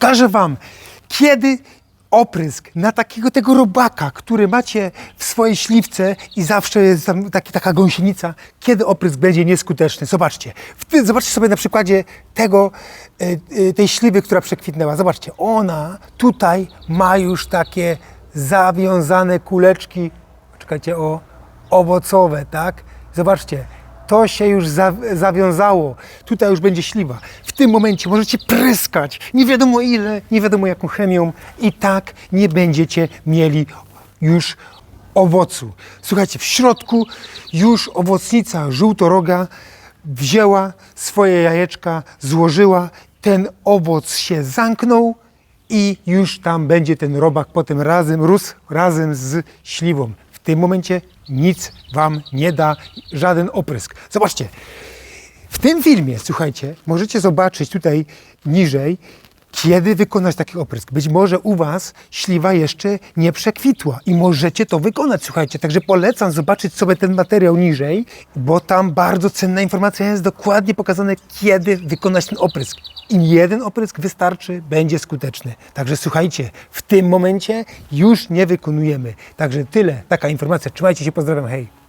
pokażę Wam, kiedy oprysk na takiego tego robaka, który macie w swojej śliwce i zawsze jest tam taki, taka gąsienica, kiedy oprysk będzie nieskuteczny. Zobaczcie. Zobaczcie sobie na przykładzie tego, y, y, tej śliwy, która przekwitnęła. Zobaczcie, ona tutaj ma już takie zawiązane kuleczki, czekajcie, o, owocowe, tak? Zobaczcie, to się już za, zawiązało. Tutaj już będzie śliwa. W tym momencie możecie pryskać nie wiadomo ile, nie wiadomo jaką chemią i tak nie będziecie mieli już owocu. Słuchajcie, w środku już owocnica żółtoroga wzięła swoje jajeczka, złożyła, ten owoc się zamknął i już tam będzie ten robak potem razem rósł razem z śliwą. Tym momencie nic Wam nie da, żaden oprysk. Zobaczcie, w tym filmie, słuchajcie, możecie zobaczyć tutaj niżej, kiedy wykonać taki oprysk. Być może u Was śliwa jeszcze nie przekwitła i możecie to wykonać, słuchajcie. Także polecam zobaczyć sobie ten materiał niżej, bo tam bardzo cenna informacja jest dokładnie pokazane, kiedy wykonać ten oprysk. I jeden oprysk wystarczy, będzie skuteczny. Także słuchajcie, w tym momencie już nie wykonujemy. Także tyle, taka informacja. Trzymajcie się, pozdrawiam, hej.